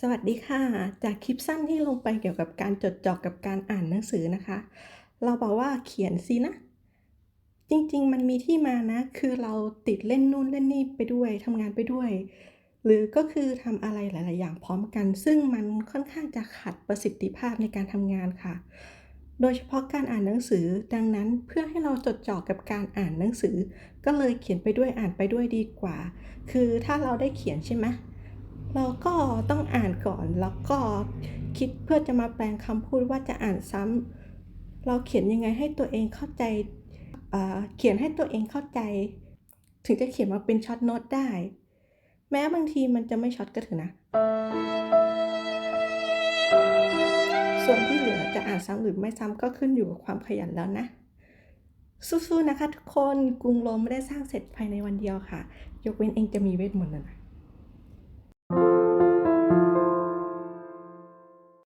สวัสดีค่ะ จากคลิปสั้นที่ลงไปเกี่ยวกับการจดจ่อกับการอ่านหนังสือนะคะ เราบอกว่าเขียนสินะ จริงๆ มันมีที่มานะ คือเราติดเล่นนู่นเล่นนี่ไปด้วยทำงานไปด้วย หรือก็คือทำอะไรหลาย ๆ อย่างพร้อมกัน ซึ่งมันค่อนข้างจะขัดประสิทธิภาพในการทำงานค่ะ โดยเฉพาะการอ่านหนังสือ ดังนั้นเพื่อให้เราจดจ่อกับการอ่านหนังสือ ก็เลยเขียนไปด้วยอ่านไปด้วยดีกว่า คือถ้าเราได้เขียนใช่ไหมเราก็ต้องอ่านก่อนแล้วก็คิดเพื่อจะมาแปลงคำพูดว่าจะอ่านซ้ำเราเขียนยังไงให้ตัวเองเข้าใจเเขียนให้ตัวเองเข้าใจ ถึงจะเขียนมาเป็นช็อตโน้ตได้ แม้บางทีมันจะไม่ช็อตก็เถอะนะ ส่วนที่เหลือจะอ่านซ้ำหรือไม่ซ้ำก็ขึ้นอยู่กับความขยันแล้วนะสู้ๆนะคะทุกคนกรุงโรมไม่ได้สร้างเสร็จภายในวันเดียวค่ะ ยกเว้นเองจะมีเวทมนต์นะ